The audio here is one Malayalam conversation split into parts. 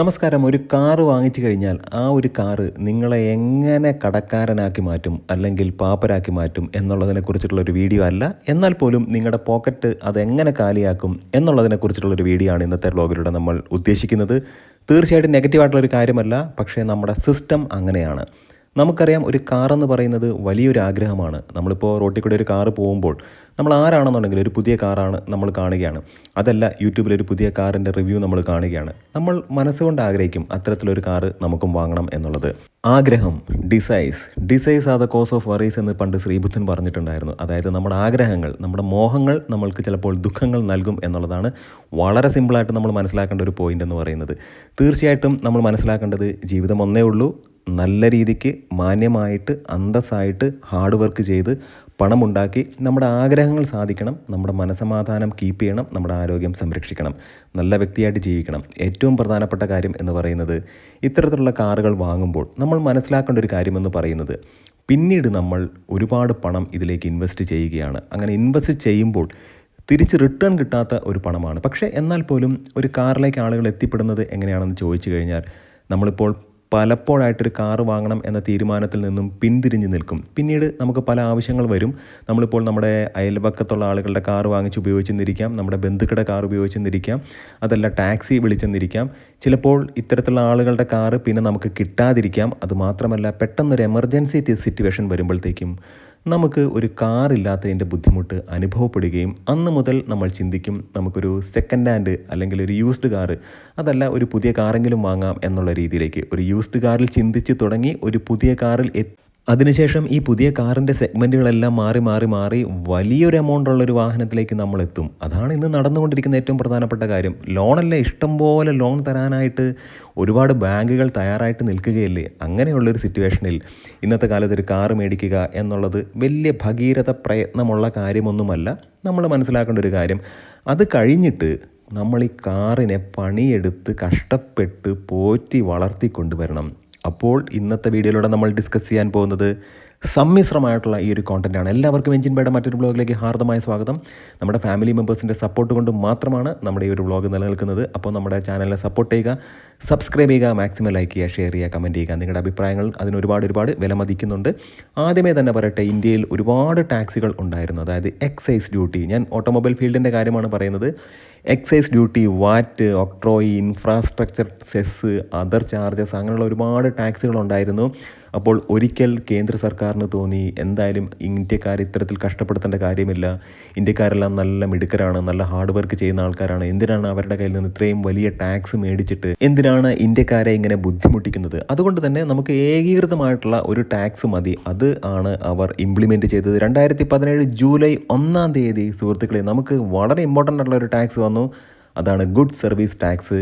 നമസ്കാരം. ഒരു കാറ് വാങ്ങിച്ചു കഴിഞ്ഞാൽ ആ ഒരു കാറ് നിങ്ങളെ എങ്ങനെ കടക്കാരനാക്കി മാറ്റും അല്ലെങ്കിൽ പാപ്പരാക്കി മാറ്റും എന്നുള്ളതിനെ കുറിച്ചിട്ടുള്ള ഒരു വീഡിയോ അല്ല. എന്നാൽ പോലും നിങ്ങളുടെ പോക്കറ്റ് അതെങ്ങനെ കാലിയാക്കും എന്നുള്ളതിനെ കുറിച്ചിട്ടുള്ള ഒരു വീഡിയോ ആണ് ഇന്നത്തെ ബ്ലോഗിലൂടെ നമ്മൾ ഉദ്ദേശിക്കുന്നത്. തീർച്ചയായിട്ടും നെഗറ്റീവായിട്ടുള്ള ഒരു കാര്യമല്ല പക്ഷേ നമ്മുടെ സിസ്റ്റം അങ്ങനെയാണ്. നമുക്കറിയാം ഒരു കാർ എന്ന് പറയുന്നത് വലിയൊരു ആഗ്രഹമാണ്. നമ്മളിപ്പോൾ റോട്ടിൽ കൂടെ ഒരു കാറ് പോകുമ്പോൾ നമ്മൾ ആരാണെന്നുണ്ടെങ്കിൽ ഒരു പുതിയ കാറാണ് നമ്മൾ കാണുകയാണ്. അതല്ല യൂട്യൂബിൽ ഒരു പുതിയ കാറിന്റെ റിവ്യൂ നമ്മൾ കാണുകയാണ്. നമ്മൾ മനസ്സുകൊണ്ട് ആഗ്രഹിക്കും അത്തരത്തിലൊരു കാറ് നമുക്കും വാങ്ങണം എന്നുള്ളത്. ആഗ്രഹം desires desires are the cause of worries എന്ന് പണ്ട് ശ്രീബുദ്ധൻ പറഞ്ഞിട്ടുണ്ടായിരുന്നു. അതായത് നമ്മുടെ ആഗ്രഹങ്ങൾ നമ്മുടെ മോഹങ്ങൾ നമ്മൾക്ക് ചിലപ്പോൾ ദുഃഖങ്ങൾ നൽകും എന്നുള്ളതാണ് വളരെ സിമ്പിളായിട്ട് നമ്മൾ മനസ്സിലാക്കേണ്ട ഒരു പോയിന്റ് എന്ന് പറയുന്നത്. തീർച്ചയായിട്ടും നമ്മൾ മനസ്സിലാക്കേണ്ടത് ജീവിതം ഒന്നേ ഉള്ളൂ നല്ല രീതിക്ക് മാന്യമായിട്ട് അന്തസ്സായിട്ട് ഹാർഡ് വർക്ക് ചെയ്ത് പണമുണ്ടാക്കി നമ്മുടെ ആഗ്രഹങ്ങൾ സാധിക്കണം നമ്മുടെ മനസമാധാനം കീപ്പ് ചെയ്യണം നമ്മുടെ ആരോഗ്യം സംരക്ഷിക്കണം നല്ല വ്യക്തിയായിട്ട് ജീവിക്കണം. ഏറ്റവും പ്രധാനപ്പെട്ട കാര്യം എന്ന് പറയുന്നത് ഇത്തരത്തിലുള്ള കാറുകൾ വാങ്ങുമ്പോൾ നമ്മൾ മനസ്സിലാക്കേണ്ട ഒരു കാര്യമെന്ന് പറയുന്നത് പിന്നീട് നമ്മൾ ഒരുപാട് പണം ഇതിലേക്ക് ഇൻവെസ്റ്റ് ചെയ്യുകയാണ്. അങ്ങനെ ഇൻവെസ്റ്റ് ചെയ്യുമ്പോൾ തിരിച്ച് റിട്ടേൺ കിട്ടാത്ത ഒരു പണമാണ്. പക്ഷേ എന്നാൽ പോലും ഒരു കാറിലേക്ക് ആളുകൾ എത്തിപ്പെടുന്നത് എങ്ങനെയാണെന്ന് ചോദിച്ചു കഴിഞ്ഞാൽ നമ്മളിപ്പോൾ പലപ്പോഴായിട്ടൊരു കാറ് വാങ്ങണം എന്ന തീരുമാനത്തിൽ നിന്നും പിന്തിരിഞ്ഞ് നിൽക്കും. പിന്നീട് നമുക്ക് പല ആവശ്യങ്ങൾ വരും. നമ്മളിപ്പോൾ നമ്മുടെ അയൽപക്കത്തുള്ള ആളുകളുടെ കാർ വാങ്ങിച്ച് ഉപയോഗിച്ചെന്നിരിക്കാം. നമ്മുടെ ബന്ധുക്കളുടെ കാർ ഉപയോഗിച്ചെന്നിരിക്കാം. അതല്ല ടാക്സി വിളിച്ചെന്നിരിക്കാം. ചിലപ്പോൾ ഇത്തരത്തിലുള്ള ആളുകളുടെ കാറ് പിന്നെ നമുക്ക് കിട്ടാതിരിക്കാം. അതുമാത്രമല്ല പെട്ടെന്നൊരു എമർജൻസി സിറ്റുവേഷൻ വരുമ്പോഴത്തേക്കും നമുക്ക് ഒരു കാർ ഇല്ലാത്തതിന്റെ ബുദ്ധിമുട്ട് അനുഭവപ്പെടുകയും അന്ന് മുതൽ നമ്മൾ ചിന്തിക്കും നമുക്കൊരു സെക്കൻഡ് ഹാൻഡ് അല്ലെങ്കിൽ ഒരു യൂസ്ഡ് കാർ അതല്ല ഒരു പുതിയ കാറെങ്കിലും വാങ്ങാം എന്നുള്ള രീതിയിലേക്ക് ഒരു യൂസ്ഡ് കാറിൽ ചിന്തിച്ച് തുടങ്ങി ഒരു പുതിയ കാറിൽ അതിനുശേഷം ഈ പുതിയ കാറിന്റെ സെഗ്മെന്റുകളെല്ലാം മാറി മാറി മാറി വലിയൊരു എമൗണ്ട് ഉള്ള ഒരു വാഹനത്തിലേക്ക് നമ്മൾ എത്തും അതാണ് ഇന്ന് നടന്നുകൊണ്ടിരിക്കുന്ന ഏറ്റവും പ്രധാനപ്പെട്ട കാര്യം. ലോണല്ല ഇഷ്ടംപോലെ ലോൺ തരാനായിട്ട് ഒരുപാട് ബാങ്കുകൾ തയ്യാറായിട്ട് നിൽക്കുകയല്ലേ? അങ്ങനെയുള്ളൊരു സിറ്റുവേഷനിൽ ഇന്നത്തെ കാലത്ത് ഒരു കാറ് മേടിക്കുക എന്നുള്ളത് വലിയ ഭഗീരഥ പ്രയത്നമുള്ള കാര്യമൊന്നുമല്ല. നമ്മൾ മനസ്സിലാക്കേണ്ട ഒരു കാര്യം. അത് കഴിഞ്ഞിട്ട് നമ്മൾ ഈ കാറിനെ പണിയെടുത്ത് കഷ്ടപ്പെട്ട് പോറ്റി വളർത്തി കൊണ്ടുവരണം അപ്പോൾ ഇന്നത്തെ വീഡിയോയിലൂടെ നമ്മൾ ഡിസ്കസ് ചെയ്യാൻ പോകുന്നത് സമ്മിശ്രമായിട്ടുള്ള ഈ ഒരു കോണ്ടന്റാണ് എല്ലാവർക്കും എഞ്ചിൻ ബേയുടെ മറ്റൊരു ബ്ലോഗിലേക്ക് ഹാർദമായ സ്വാഗതം. നമ്മുടെ ഫാമിലി മെമ്പേഴ്സിന്റെ സപ്പോർട്ട് കൊണ്ട് മാത്രമാണ് നമ്മുടെ ഈ ഒരു വ്ളോഗ് നിലനിൽക്കുന്നത്. അപ്പോൾ നമ്മുടെ ചാനലിനെ സപ്പോർട്ട് ചെയ്യുക സബ്സ്ക്രൈബ് ചെയ്യുക മാക്സിമം ലൈക്ക് ചെയ്യുക ഷെയർ ചെയ്യുക കമന്റ് ചെയ്യുക. നിങ്ങളുടെ അഭിപ്രായങ്ങൾ അതിന് ഒരുപാട് ഒരുപാട് വിലമതിക്കുന്നുണ്ട് ആദ്യമേ തന്നെ പറയട്ടെ ഇന്ത്യയിൽ ഒരുപാട് ടാക്സികൾ ഉണ്ടായിരുന്നു. അതായത് എക്സൈസ് ഡ്യൂട്ടി ഞാൻ ഓട്ടോമൊബൈൽ ഫീൽഡിന്റെ കാര്യമാണ് പറയുന്നത്. Excise duty VAT octroi infrastructure cess other charges അങ്ങനെയുള്ള ഒരുപാട് ടാക്സുകൾ ഉണ്ടായിരുന്നു അപ്പോൾ ഒരിക്കൽ കേന്ദ്ര സർക്കാരിന് തോന്നി എന്തായാലും ഇന്ത്യക്കാർ ഇത്തരത്തിൽ കഷ്ടപ്പെടുത്തേണ്ട കാര്യമില്ല. ഇന്ത്യക്കാരെല്ലാം നല്ല മിടുക്കരാണ് നല്ല ഹാർഡ് വർക്ക് ചെയ്യുന്ന ആൾക്കാരാണ്. എന്തിനാണ് അവരുടെ കയ്യിൽ നിന്ന് ഇത്രയും വലിയ ടാക്സ് മേടിച്ചിട്ട് എന്തിനാണ് ഇന്ത്യക്കാരെ ഇങ്ങനെ ബുദ്ധിമുട്ടിക്കുന്നത്? അതുകൊണ്ട് തന്നെ നമുക്ക് ഏകീകൃതമായിട്ടുള്ള ഒരു ടാക്സ് മതി. അത് ആണ് അവർ ഇംപ്ലിമെന്റ് ചെയ്തത്. രണ്ടായിരത്തി പതിനേഴ് ജൂലൈ ഒന്നാം തീയതി സുഹൃത്തുക്കളെ നമുക്ക് വളരെ ഇമ്പോർട്ടന്റ് ആയിട്ടുള്ള ഒരു ടാക്സ് വന്നു. അതാണ് good service tax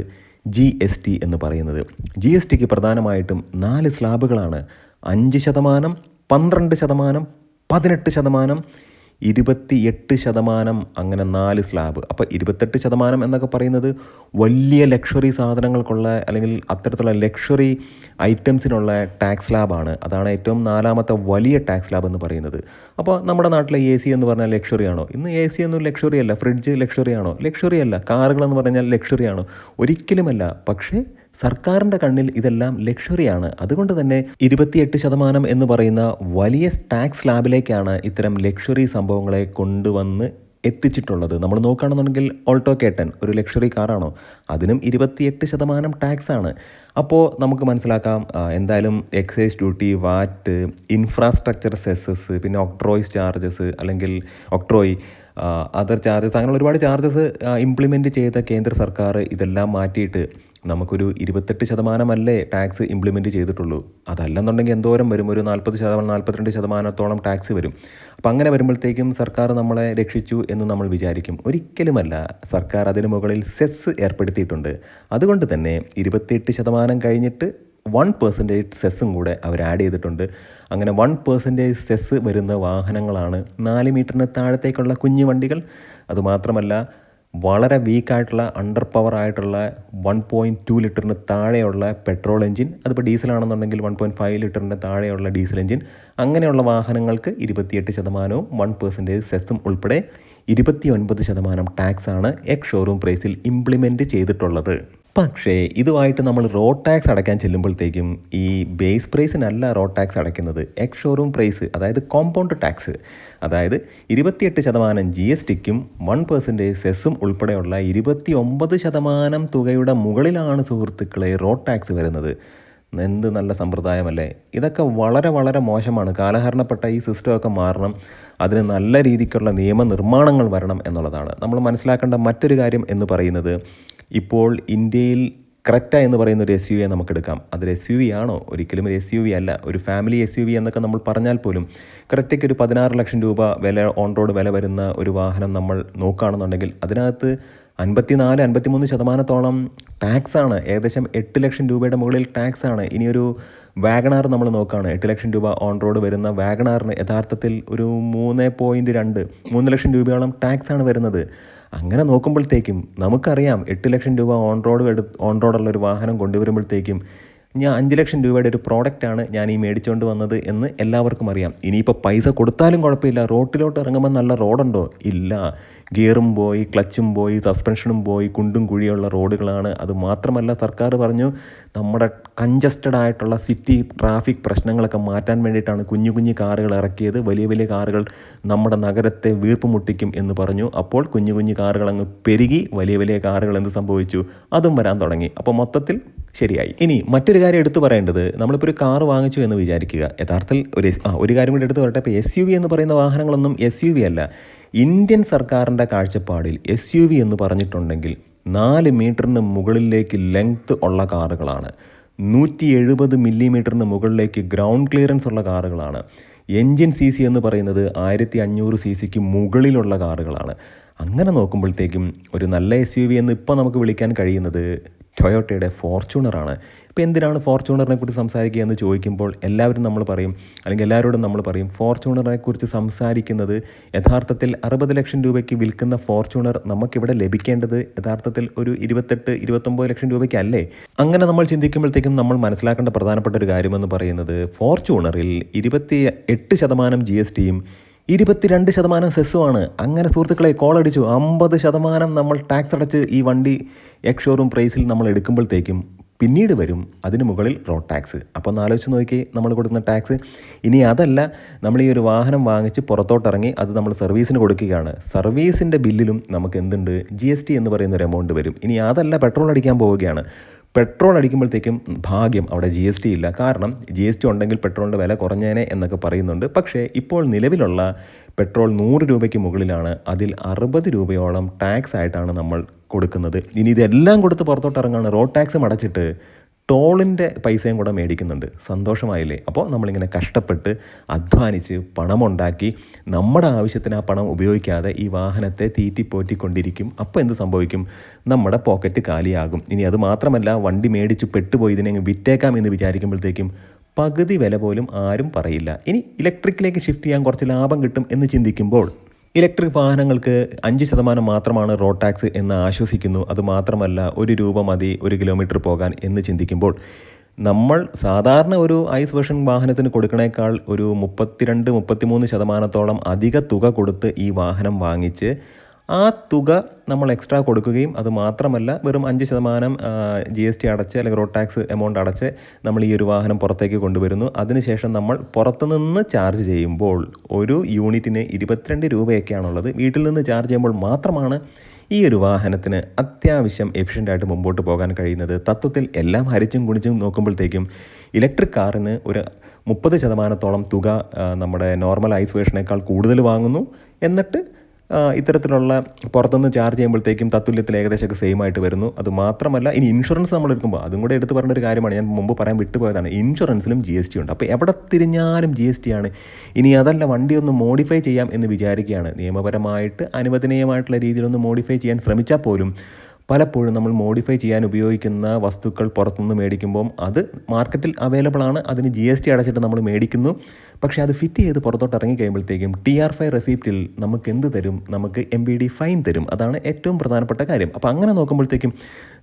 G S T എന്ന് പറയുന്നത്. ജി എസ് ടിക്ക് പ്രധാനമായിട്ടും നാല് സ്ലാബുകളാണ്. അഞ്ച് ശതമാനം പന്ത്രണ്ട് ശതമാനം പതിനെട്ട് ശതമാനം ഇരുപത്തി എട്ട് ശതമാനം അങ്ങനെ നാല് സ്ലാബ് അപ്പോൾ ഇരുപത്തെട്ട് ശതമാനം എന്നൊക്കെ പറയുന്നത് വലിയ ലക്ഷറി സാധനങ്ങൾക്കുള്ള അല്ലെങ്കിൽ അത്തരത്തിലുള്ള ലക്ഷറി ഐറ്റംസിനുള്ള ടാക്സ് സ്ലാബാണ് അതാണ് ഏറ്റവും നാലാമത്തെ വലിയ ടാക്സ് സ്ലാബ് എന്ന് പറയുന്നത്. അപ്പോൾ നമ്മുടെ നാട്ടിലെ എ സി എന്ന് പറഞ്ഞാൽ ലക്ഷറി ആണോ? ഇന്ന് എ സി ഒന്നും ലക്ഷറി അല്ല. ഫ്രിഡ്ജ് ലക്ഷറി ആണോ? ലക്ഷറി അല്ല. കാറുകൾ എന്ന് പറഞ്ഞാൽ ലക്ഷറി ആണോ? ഒരിക്കലുമല്ല. പക്ഷേ സർക്കാരിന്റെ കണ്ണിൽ ഇതെല്ലാം ലക്ഷറിയാണ്. അതുകൊണ്ട് തന്നെ ഇരുപത്തിയെട്ട് ശതമാനം എന്ന് പറയുന്ന വലിയ ടാക്സ് ലാബിലേക്കാണ് ഇത്തരം ലക്ഷറി സംഭവങ്ങളെ കൊണ്ടുവന്ന് എത്തിച്ചിട്ടുള്ളത്. നമ്മൾ നോക്കുകയാണെന്നുണ്ടെങ്കിൽ ഓൾട്ടോ കേട്ടൻ ഒരു ലക്ഷറി കാറാണോ? അതിനും ഇരുപത്തിയെട്ട് ശതമാനം ടാക്സ് ആണ് അപ്പോൾ നമുക്ക് മനസ്സിലാക്കാം എന്തായാലും excise duty VAT infrastructure cesses പിന്നെ ഒക്ട്രോയ്സ് ചാർജസ് അല്ലെങ്കിൽ ഒക്ട്രോയ് അതർ ചാർജസ് അങ്ങനെ ഒരുപാട് ചാർജസ് ഇംപ്ലിമെന്റ് ചെയ്ത കേന്ദ്ര സർക്കാർ ഇതെല്ലാം മാറ്റിയിട്ട് നമുക്കൊരു ഇരുപത്തെട്ട് ശതമാനമല്ലേ ടാക്സ് ഇംപ്ലിമെന്റ് ചെയ്തിട്ടുള്ളൂ. അതല്ലെന്നുണ്ടെങ്കിൽ എന്തോരം വരും? ഒരു നാൽപ്പത് ശതമാനം നാൽപ്പത്തിരണ്ട് ശതമാനത്തോളം ടാക്സ് വരും. അപ്പം അങ്ങനെ വരുമ്പോഴത്തേക്കും സർക്കാർ നമ്മളെ രക്ഷിച്ചു എന്ന് നമ്മൾ വിചാരിക്കും. ഒരിക്കലുമല്ല. സർക്കാർ അതിന് മുകളിൽ സെസ് ഏർപ്പെടുത്തിയിട്ടുണ്ട്. അതുകൊണ്ട് തന്നെ ഇരുപത്തിയെട്ട് ശതമാനം കഴിഞ്ഞിട്ട് വൺ പെർസെന്റേജ് സെസ്സും കൂടെ അവർ ആഡ് ചെയ്തിട്ടുണ്ട്. അങ്ങനെ വൺ പെർസെന്റേജ് സെസ് വരുന്ന വാഹനങ്ങളാണ് നാല് മീറ്ററിന് താഴത്തേക്കുള്ള കുഞ്ഞു വണ്ടികൾ. അതുമാത്രമല്ല വളരെ വീക്കായിട്ടുള്ള അണ്ടർ പവർ ആയിട്ടുള്ള വൺ പോയിന്റ് ടു ലിറ്ററിന് താഴെയുള്ള പെട്രോൾ എഞ്ചിൻ അതിപ്പോൾ ഡീസലാണെന്നുണ്ടെങ്കിൽ വൺ പോയിന്റ് ഫൈവ് ലിറ്ററിന് താഴെയുള്ള ഡീസൽ എഞ്ചിൻ അങ്ങനെയുള്ള വാഹനങ്ങൾക്ക് ഇരുപത്തിയെട്ട് ശതമാനവും വൺ പെർസെന്റേജ് സെസ്സും ഉൾപ്പെടെ ഇരുപത്തി ഒൻപത് ശതമാനം ടാക്സാണ് എക്സ് ഷോറൂം പ്രൈസിൽ ഇംപ്ലിമെന്റ് ചെയ്തിട്ടുള്ളത്. പക്ഷേ ഇതുമായിട്ട് നമ്മൾ റോഡ് ടാക്സ് അടയ്ക്കാൻ ചെല്ലുമ്പോഴത്തേക്കും ഈ ബേസ് പ്രൈസിനല്ല റോഡ് ടാക്സ് അടയ്ക്കുന്നത് എക്സ് ഷോറൂം പ്രൈസ് അതായത് കോമ്പൗണ്ട് ടാക്സ് അതായത് ഇരുപത്തിയെട്ട് ശതമാനം ജി എസ് ടിക്കും വൺ പെർസെന്റേജ് സെസ്സും ഉൾപ്പെടെയുള്ള ഇരുപത്തി ഒമ്പത് ശതമാനം തുകയുടെ മുകളിലാണ് സുഹൃത്തുക്കളെ റോഡ് ടാക്സ് വരുന്നത്. എന്ത് നല്ല സമ്പ്രദായമല്ലേ? ഇതൊക്കെ വളരെ വളരെ മോശമാണ്. കാലഹരണപ്പെട്ട ഈ സിസ്റ്റമൊക്കെ മാറണം. അതിന് നല്ല രീതിക്കുള്ള നിയമനിർമ്മാണങ്ങൾ വരണം എന്നുള്ളതാണ്. നമ്മൾ മനസ്സിലാക്കേണ്ട മറ്റൊരു കാര്യം എന്ന് പറയുന്നത് ഇപ്പോൾ ഇന്ത്യയിൽ ക്രെറ്റ എന്ന് പറയുന്ന ഒരു എസ് യു വിയെ നമുക്കെടുക്കാം അതൊരു എസ് യു വി ആണോ? ഒരിക്കലും ഒരു എസ് യു വി അല്ല. ഒരു ഫാമിലി എസ് യു വി എന്നൊക്കെ നമ്മൾ പറഞ്ഞാൽ പോലും ക്രെറ്റയ്ക്ക് ഒരു പതിനാറ് ലക്ഷം രൂപ വില ഓൺ റോഡ് വില വരുന്ന ഒരു വാഹനം നമ്മൾ നോക്കുകയാണെന്നുണ്ടെങ്കിൽ അതിനകത്ത് അൻപത്തിനാല് അൻപത്തിമൂന്ന് ശതമാനത്തോളം ടാക്സാണ് ഏകദേശം എട്ട് ലക്ഷം രൂപയുടെ മുകളിൽ ടാക്സാണ് ഇനിയൊരു വാഗണാർ നമ്മൾ നോക്കുകയാണ് എട്ട് ലക്ഷം രൂപ ഓൺ റോഡ് വരുന്ന വാഗണാറിന് യഥാർത്ഥത്തിൽ ഒരു മൂന്ന് പോയിന്റ് രണ്ട് മൂന്ന് ലക്ഷം രൂപയോളം ടാക്സാണ് വരുന്നത്. അങ്ങനെ നോക്കുമ്പോഴത്തേക്കും നമുക്കറിയാം എട്ട് ലക്ഷം രൂപ ഓൺ റോഡ് എടു ഓൺ റോഡുള്ള ഒരു വാഹനം കൊണ്ടുവരുമ്പോഴത്തേക്കും ഞാൻ അഞ്ച് ലക്ഷം രൂപയുടെ ഒരു പ്രോഡക്റ്റാണ് ഞാൻ ഈ മേടിച്ചുകൊണ്ട് വന്നത് എന്ന് എല്ലാവർക്കും അറിയാം. ഇനിയിപ്പോൾ പൈസ കൊടുത്താലും കുഴപ്പമില്ല. റോട്ടിലോട്ട് ഇറങ്ങുമ്പോൾ നല്ല റോഡുണ്ടോ ഇല്ല. ഗിയറും പോയി ക്ലച്ചും പോയി സസ്പെൻഷനും പോയി കുണ്ടും കുഴിയുള്ള റോഡുകളാണ്. അത് മാത്രമല്ല സർക്കാർ പറഞ്ഞു നമ്മുടെ കഞ്ചസ്റ്റഡ് ആയിട്ടുള്ള സിറ്റി ട്രാഫിക് പ്രശ്നങ്ങളൊക്കെ മാറ്റാൻ വേണ്ടിയിട്ടാണ് കുഞ്ഞു കുഞ്ഞു കാറുകൾ ഇറക്കിയത്. വലിയ വലിയ കാറുകൾ നമ്മുടെ നഗരത്തെ വീർപ്പ് മുട്ടിക്കും എന്ന് പറഞ്ഞു. അപ്പോൾ കുഞ്ഞു കുഞ്ഞു കാറുകൾ അങ്ങ് പെരുകി വലിയ വലിയ കാറുകൾ എന്ത് സംഭവിച്ചു? അതും വരാൻ തുടങ്ങി. അപ്പോൾ മൊത്തത്തിൽ ശരിയായി. ഇനി മറ്റൊരു കാര്യം എടുത്തു പറയേണ്ടത് നമ്മളിപ്പോൾ ഒരു കാർ വാങ്ങിച്ചു എന്ന് വിചാരിക്കുക. യഥാർത്ഥത്തിൽ ഒരു ഒരു കാര്യം കൂടി എടുത്തു പറയട്ടെ. ഇപ്പോൾ എസ് യു വി എന്ന് പറയുന്ന വാഹനങ്ങളൊന്നും എസ് യു വി അല്ല. ഇന്ത്യൻ സർക്കാരിന്റെ കാഴ്ചപ്പാടിൽ എസ് യു വി എന്ന് പറഞ്ഞിട്ടുണ്ടെങ്കിൽ നാല് മീറ്ററിന് മുകളിലേക്ക് ലെങ്ത് ഉള്ള കാറുകളാണ്. നൂറ്റി എഴുപത് മില്ലിമീറ്ററിന് മുകളിലേക്ക് ഗ്രൗണ്ട് ക്ലിയറൻസ് ഉള്ള കാറുകളാണ്. എൻജിൻ സി സി എന്ന് പറയുന്നത് ആയിരത്തി അഞ്ഞൂറ് സി സിക്ക് മുകളിലുള്ള കാറുകളാണ്. അങ്ങനെ നോക്കുമ്പോഴത്തേക്കും ഒരു നല്ല എസ് യു വി എന്ന് ഇപ്പോൾ നമുക്ക് വിളിക്കാൻ കഴിയുന്നത് ടൊയോട്ടയുടെ ഫോർച്യൂണറാണ്. ഇപ്പോൾ എന്തിനാണ് ഫോർച്യൂണറിനെ കുറിച്ച് സംസാരിക്കുക എന്ന് ചോദിക്കുമ്പോൾ എല്ലാവരും നമ്മൾ പറയും അല്ലെങ്കിൽ എല്ലാവരോടും നമ്മൾ പറയും ഫോർച്യൂണറിനെ കുറിച്ച് സംസാരിക്കുന്നത് യഥാർത്ഥത്തിൽ അറുപത് ലക്ഷം രൂപയ്ക്ക് വിൽക്കുന്ന ഫോർച്യൂണർ നമുക്കിവിടെ ലഭിക്കേണ്ടത് യഥാർത്ഥത്തിൽ ഒരു ഇരുപത്തെട്ട് ഇരുപത്തൊമ്പത് ലക്ഷം രൂപയ്ക്കല്ലേ? അങ്ങനെ നമ്മൾ ചിന്തിക്കുമ്പോഴത്തേക്കും നമ്മൾ മനസ്സിലാക്കേണ്ട പ്രധാനപ്പെട്ട ഒരു കാര്യമെന്ന് പറയുന്നത് ഫോർച്യൂണറിൽ ഇരുപത്തി എട്ട് ശതമാനം ജി എസ് ടിയും ഇരുപത്തിരണ്ട് ശതമാനം സെസ്സുമാണ്. അങ്ങനെ സുഹൃത്തുക്കളെ കോൾ അടിച്ചു. അമ്പത് ശതമാനം നമ്മൾ ടാക്സ് അടച്ച് ഈ വണ്ടി എക്ഷോറും ഷോറൂം പ്രൈസിൽ നമ്മൾ എടുക്കുമ്പോഴത്തേക്കും പിന്നീട് വരും അതിന് മുകളിൽ റോഡ് ടാക്സ് അപ്പോൾ ഒന്ന് ആലോചിച്ച് നോക്കി നമ്മൾ കൊടുക്കുന്ന ടാക്സ് ഇനി അതല്ല നമ്മൾ ഈ ഒരു വാഹനം വാങ്ങിച്ച് പുറത്തോട്ടിറങ്ങി അത് നമ്മൾ സർവീസിന് കൊടുക്കുകയാണ്. സർവീസിന്റെ ബില്ലിലും നമുക്ക് എന്തുണ്ട്? ജി എന്ന് പറയുന്ന ഒരു എമൗണ്ട് വരും. ഇനി അതല്ല പെട്രോൾ അടിക്കാൻ പോവുകയാണ്. പെട്രോൾ അടിക്കുമ്പോഴത്തേക്കും ഭാഗ്യം അവിടെ ജി എസ് ടി ഇല്ല. കാരണം ജി എസ് ടി ഉണ്ടെങ്കിൽ പെട്രോളിന്റെ വില കുറഞ്ഞേനെ എന്നൊക്കെ പറയുന്നുണ്ട്. പക്ഷേ ഇപ്പോൾ നിലവിലുള്ള പെട്രോൾ നൂറ് രൂപയ്ക്ക് മുകളിലാണ്. അതിൽ അറുപത് രൂപയോളം ടാക്സ് ആയിട്ടാണ് നമ്മൾ കൊടുക്കുന്നത്. ഇനി ഇതെല്ലാം കൊടുത്ത് പുറത്തോട്ട് ഇറങ്ങാണ്. റോഡ് ടാക്സും അടച്ചിട്ട് ടോളിന്റെ പൈസയും കൂടെ മേടിക്കുന്നുണ്ട്. സന്തോഷമായില്ലേ? അപ്പോൾ നമ്മളിങ്ങനെ കഷ്ടപ്പെട്ട് അധ്വാനിച്ച് പണമുണ്ടാക്കി നമ്മുടെ ആവശ്യത്തിന് ആ പണം ഉപയോഗിക്കാതെ ഈ വാഹനത്തെ തീറ്റിപ്പോറ്റിക്കൊണ്ടിരിക്കും അപ്പോൾ എന്ത് സംഭവിക്കും? നമ്മുടെ പോക്കറ്റ് കാലിയാകും. ഇനി അത് മാത്രമല്ല വണ്ടി മേടിച്ച് പെട്ടുപോയി ഇതിനെ വിറ്റേക്കാം എന്ന് വിചാരിക്കുമ്പോഴത്തേക്കും പകുതി വില പോലും ആരും പറയില്ല. ഇനി ഇലക്ട്രിക്കിലേക്ക് ഷിഫ്റ്റ് ചെയ്യാൻ കുറച്ച് ലാഭം കിട്ടും എന്ന് ചിന്തിക്കുമ്പോൾ ഇലക്ട്രിക് വാഹനങ്ങൾക്ക് അഞ്ച് ശതമാനം മാത്രമാണ് റോഡ് ടാക്സ് എന്ന് ആശ്വസിക്കുന്നു. അതുമാത്രമല്ല ഒരു രൂപ മതി ഒരു കിലോമീറ്റർ പോകാൻ എന്ന് ചിന്തിക്കുമ്പോൾ നമ്മൾ സാധാരണ ഒരു ഐസ് വേർഷൻ വാഹനത്തിന് കൊടുക്കണേക്കാൾ ഒരു മുപ്പത്തിരണ്ട് മുപ്പത്തിമൂന്ന് ശതമാനത്തോളം അധിക തുക കൊടുത്ത് ഈ വാഹനം വാങ്ങിച്ച് ആ തുക നമ്മൾ എക്സ്ട്രാ കൊടുക്കുകയും അത് മാത്രമല്ല വെറും അഞ്ച് ശതമാനം ജി എസ് ടി അടച്ച് അല്ലെങ്കിൽ റോഡ് ടാക്സ് എമൗണ്ട് അടച്ച് നമ്മൾ ഈ ഒരു വാഹനം പുറത്തേക്ക് കൊണ്ടുവരുന്നു. അതിനുശേഷം നമ്മൾ പുറത്തുനിന്ന് ചാർജ് ചെയ്യുമ്പോൾ ഒരു യൂണിറ്റിന് ഇരുപത്തിരണ്ട് രൂപയൊക്കെയാണുള്ളത്. വീട്ടിൽ നിന്ന് ചാർജ് ചെയ്യുമ്പോൾ മാത്രമാണ് ഈ ഒരു വാഹനത്തിന് അത്യാവശ്യം എഫിഷ്യന്റായിട്ട് മുമ്പോട്ട് പോകാൻ കഴിയുന്നത്. തത്വത്തിൽ എല്ലാം ഹരിച്ചും കുണിച്ചും നോക്കുമ്പോഴത്തേക്കും ഇലക്ട്രിക് കാറിന് ഒരു മുപ്പത് ശതമാനത്തോളം തുക നമ്മുടെ നോർമൽ ഐസ് വേർഷനേക്കാൾ കൂടുതൽ വാങ്ങുന്നു. എന്നിട്ട് ഇത്തരത്തിലുള്ള പുറത്തുനിന്ന് ചാർജ് ചെയ്യുമ്പോഴത്തേക്കും തത്തുല്യത്തിൽ ഏകദേശമൊക്കെ സെയിം ആയിട്ട് വരുന്നു. അത് മാത്രമല്ല ഇനി ഇൻഷുറൻസ് നമ്മൾ എടുക്കുമ്പോൾ അതും കൂടെ എടുത്ത് പറഞ്ഞ ഒരു കാര്യമാണ്. ഞാൻ മുമ്പ് പറയാൻ വിട്ടുപോയതാണ്. ഇൻഷുറൻസിലും ജി എസ് ടി ഉണ്ട്. അപ്പോൾ എവിടെ തിരിഞ്ഞാലും ജി എസ് ടി ആണ്. ഇനി അതല്ല വണ്ടി ഒന്ന് മോഡിഫൈ ചെയ്യാം എന്ന് വിചാരിക്കുകയാണ്. നിയമപരമായിട്ട് അനുവദനീയമായിട്ടുള്ള രീതിയിലൊന്ന് മോഡിഫൈ ചെയ്യാൻ ശ്രമിച്ചാൽ പോലും പലപ്പോഴും നമ്മൾ മോഡിഫൈ ചെയ്യാൻ ഉപയോഗിക്കുന്ന വസ്തുക്കൾ പുറത്തുനിന്ന് മേടിക്കുമ്പം അത് മാർക്കറ്റിൽ അവൈലബിൾ ആണ്. അതിന് ജി എസ് ടി അടച്ചിട്ട് നമ്മൾ മേടിക്കുന്നു. പക്ഷേ അത് ഫിറ്റ് ചെയ്ത് പുറത്തോട്ട് ഇറങ്ങി കഴിയുമ്പോഴത്തേക്കും ടി ആർ ഫൈവ് റെസിപ്റ്റിൽ നമുക്ക് എന്ത് തരും? നമുക്ക് എം ബി ഡി ഫൈൻ തരും. അതാണ് ഏറ്റവും പ്രധാനപ്പെട്ട കാര്യം. അപ്പോൾ അങ്ങനെ നോക്കുമ്പോഴത്തേക്കും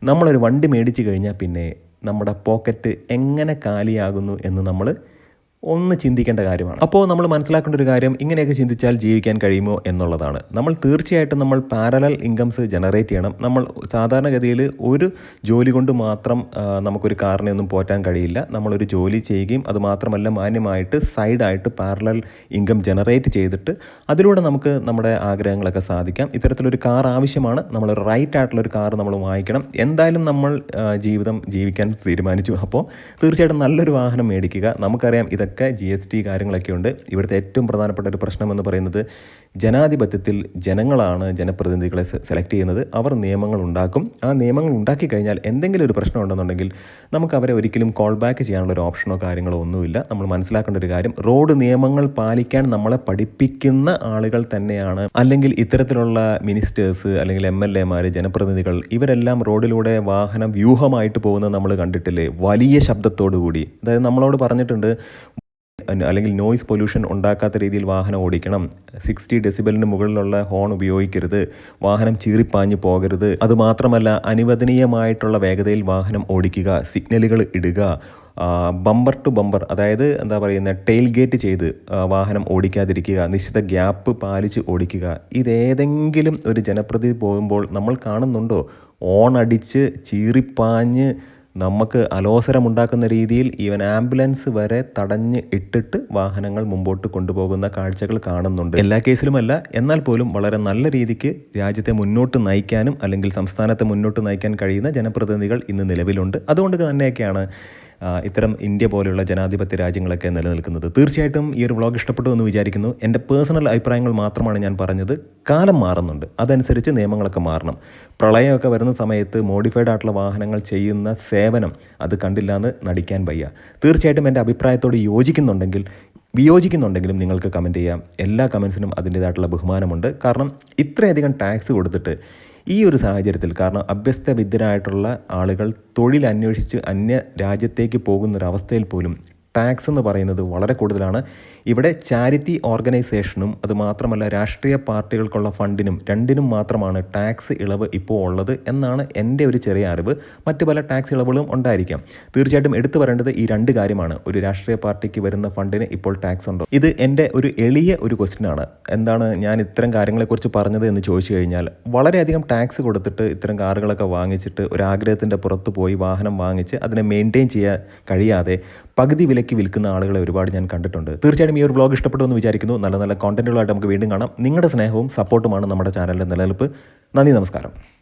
നമ്മളൊരു വണ്ടി മേടിച്ച് കഴിഞ്ഞാൽ പിന്നെ നമ്മുടെ പോക്കറ്റ് എങ്ങനെ കാലിയാകുന്നു എന്ന് നമ്മൾ ഒന്ന് ചിന്തിക്കേണ്ട കാര്യമാണ്. അപ്പോൾ നമ്മൾ മനസ്സിലാക്കേണ്ട ഒരു കാര്യം ഇങ്ങനെയൊക്കെ ചിന്തിച്ചാൽ ജീവിക്കാൻ കഴിയുമോ എന്നുള്ളതാണ്. നമ്മൾ തീർച്ചയായിട്ടും നമ്മൾ പാരലൽ ഇൻകംസ് ജനറേറ്റ് ചെയ്യണം. നമ്മൾ സാധാരണഗതിയിൽ ഒരു ജോലി കൊണ്ട് മാത്രം നമുക്കൊരു കാറിനെ ഒന്നും പോറ്റാൻ കഴിയില്ല. നമ്മളൊരു ജോലി ചെയ്യുകയും അത് മാത്രമല്ല മാന്യമായിട്ട് സൈഡായിട്ട് പാരലൽ ഇൻകം ജനറേറ്റ് ചെയ്തിട്ട് അതിലൂടെ നമുക്ക് നമ്മുടെ ആഗ്രഹങ്ങളൊക്കെ സാധിക്കാം. ഇത്തരത്തിലൊരു കാർ ആവശ്യമാണ്. നമ്മൾ റൈറ്റ് ആയിട്ടുള്ളൊരു കാർ നമ്മൾ വാങ്ങിക്കണം. എന്തായാലും നമ്മൾ ജീവിതം ജീവിക്കാൻ തീരുമാനിച്ചു. അപ്പോൾ തീർച്ചയായിട്ടും നല്ലൊരു വാഹനം മേടിക്കുക. നമുക്കറിയാം ഇതൊക്കെ ജി എസ് ടി കാര്യങ്ങളൊക്കെ ഉണ്ട് ഇവിടുത്തെ ഏറ്റവും പ്രധാനപ്പെട്ട ഒരു പ്രശ്നം എന്ന് പറയുന്നത് ജനാധിപത്യത്തിൽ ജനങ്ങളാണ് ജനപ്രതിനിധികളെ സെലക്ട് ചെയ്യുന്നത്. അവർ നിയമങ്ങൾ ഉണ്ടാക്കും. ആ നിയമങ്ങൾ ഉണ്ടാക്കി കഴിഞ്ഞാൽ എന്തെങ്കിലും ഒരു പ്രശ്നം ഉണ്ടെന്നുണ്ടെങ്കിൽ നമുക്ക് അവരെ ഒരിക്കലും കോൾ ബാക്ക് ചെയ്യാനുള്ള ഒരു ഓപ്ഷനോ കാര്യങ്ങളോ ഒന്നുമില്ല. നമ്മൾ മനസ്സിലാക്കേണ്ട ഒരു കാര്യം റോഡ് നിയമങ്ങൾ പാലിക്കാൻ നമ്മളെ പഠിപ്പിക്കുന്ന ആളുകൾ തന്നെയാണ്. അല്ലെങ്കിൽ ഇത്തരത്തിലുള്ള മിനിസ്റ്റേഴ്സ് അല്ലെങ്കിൽ എം എൽ എമാർ ജനപ്രതിനിധികൾ ഇവരെല്ലാം റോഡിലൂടെ വാഹനം വ്യൂഹമായിട്ട് പോകുന്നത് നമ്മൾ കണ്ടിട്ടില്ലേ? വലിയ ശബ്ദത്തോടു കൂടി അതായത് നമ്മളോട് പറഞ്ഞിട്ടുണ്ട് അല്ലെങ്കിൽ നോയ്സ് പൊല്യൂഷൻ ഉണ്ടാക്കാത്ത രീതിയിൽ വാഹനം ഓടിക്കണം. സിക്സ്റ്റി ഡെസിബലിന് മുകളിലുള്ള ഹോൺ ഉപയോഗിക്കരുത്. വാഹനം ചീറിപ്പാഞ്ഞു പോകരുത്. അതുമാത്രമല്ല അനുവദനീയമായിട്ടുള്ള വേഗതയിൽ വാഹനം ഓടിക്കുക സിഗ്നലുകൾ ഇടുക ബമ്പർ ടു ബമ്പർ അതായത് എന്താ പറയുന്നത് ടെയിൽ ഗേറ്റ് ചെയ്ത് വാഹനം ഓടിക്കാതിരിക്കുക നിശ്ചിത ഗ്യാപ്പ് പാലിച്ച് ഓടിക്കുക. ഇതേതെങ്കിലും ഒരു ജനപ്രതി പോകുമ്പോൾ നമ്മൾ കാണുന്നുണ്ടോ? ഓൺ അടിച്ച് ചീറിപ്പാഞ്ഞ് നമുക്ക് അലോസരമുണ്ടാക്കുന്ന രീതിയിൽ ഈവൻ ആംബുലൻസ് വരെ തടഞ്ഞ് ഇട്ടിട്ട് വാഹനങ്ങൾ മുമ്പോട്ട് കൊണ്ടുപോകുന്ന കാഴ്ചകൾ കാണുന്നുണ്ട്. എല്ലാ കേസിലുമല്ല എന്നാൽ പോലും വളരെ നല്ല രീതിക്ക് രാജ്യത്തെ മുന്നോട്ട് നയിക്കാനും അല്ലെങ്കിൽ സംസ്ഥാനത്തെ മുന്നോട്ട് നയിക്കാൻ കഴിയുന്ന ജനപ്രതിനിധികൾ ഇന്ന് നിലവിലുണ്ട്. അതുകൊണ്ട് തന്നെയൊക്കെയാണ് ഇത്തരം ഇന്ത്യ പോലെയുള്ള ജനാധിപത്യ രാജ്യങ്ങളൊക്കെ നിലനിൽക്കുന്നത്. തീർച്ചയായിട്ടും ഈ ഒരു വ്ളോഗ് ഇഷ്ടപ്പെട്ടു എന്ന് വിചാരിക്കുന്നു. എന്റെ പേഴ്സണൽ അഭിപ്രായങ്ങൾ മാത്രമാണ് ഞാൻ പറഞ്ഞത്. കാലം മാറുന്നുണ്ട്. അതനുസരിച്ച് നിയമങ്ങളൊക്കെ മാറണം. പ്രളയമൊക്കെ വരുന്ന സമയത്ത് മോഡിഫൈഡ് ആയിട്ടുള്ള വാഹനങ്ങൾ ചെയ്യുന്ന സേവനം അത് കണ്ടില്ല എന്ന് നടിക്കാൻ വയ്യ. തീർച്ചയായിട്ടും എന്റെ അഭിപ്രായത്തോട് യോജിക്കുന്നുണ്ടെങ്കിൽ വിയോജിക്കുന്നുണ്ടെങ്കിലും നിങ്ങൾക്ക് കമന്റ് ചെയ്യാം. എല്ലാ കമൻസിനും അതിന്റേതായിട്ടുള്ള ബഹുമാനമുണ്ട്. കാരണം ഇത്രയധികം ടാക്സ് കൊടുത്തിട്ട് ഈ ഒരു സാഹചര്യത്തിൽ കാരണം അഭ്യസ്ത വിദ്യരായിട്ടുള്ള ആളുകൾ തൊഴിൽ അന്വേഷിച്ച് അന്യ രാജ്യത്തേക്ക് പോകുന്നൊരവസ്ഥയിൽ പോലും ടാക്സ് എന്ന് പറയുന്നത് വളരെ കൂടുതലാണ്. ഇവിടെ ചാരിറ്റി ഓർഗനൈസേഷനും അതുമാത്രമല്ല രാഷ്ട്രീയ പാർട്ടികൾക്കുള്ള ഫണ്ടിനും രണ്ടിനും മാത്രമാണ് ടാക്സ് ഇളവ് ഇപ്പോൾ ഉള്ളത് എന്നാണ് എന്റെ ഒരു ചെറിയ അറിവ്. മറ്റ് പല ടാക്സ് ഇളവുകളും ഉണ്ടായിരിക്കാം. തീർച്ചയായിട്ടും എടുത്തു പറയേണ്ടത് ഈ രണ്ട് കാര്യമാണ്. ഒരു രാഷ്ട്രീയ പാർട്ടിക്ക് വരുന്ന ഫണ്ടിന് ഇപ്പോൾ ടാക്സ് ഉണ്ടോ? ഇത് എന്റെ ഒരു എളിയ ഒരു ക്വസ്റ്റിനാണ് എന്താണ് ഞാൻ ഇത്തരം കാര്യങ്ങളെക്കുറിച്ച് പറഞ്ഞത് എന്ന് ചോദിച്ചു കഴിഞ്ഞാൽ വളരെയധികം ടാക്സ് കൊടുത്തിട്ട് ഇത്തരം കാറുകളൊക്കെ വാങ്ങിച്ചിട്ട് ഒരു ആഗ്രഹത്തിന്റെ പുറത്ത് പോയി വാഹനം വാങ്ങിച്ച് അതിനെ മെയിന്റെയിൻ ചെയ്യാൻ കഴിയാതെ പകുതി വിലയ്ക്ക് വിൽക്കുന്ന ആളുകളെ ഒരുപാട് ഞാൻ കണ്ടിട്ടുണ്ട്. തീർച്ചയായിട്ടും ഈ ഒരു ബ്ലോഗ് ഇഷ്ടപ്പെട്ടു എന്ന് വിചാരിക്കുന്നു. നല്ല നല്ല കോണ്ടന്റുകളായിട്ട് നമുക്ക് വീണ്ടും കാണാം. നിങ്ങളുടെ സ്നേഹവും സപ്പോർട്ടുമാണ് നമ്മുടെ ചാനലിന്റെ നിലനിൽപ്പ്. നന്ദി നമസ്കാരം.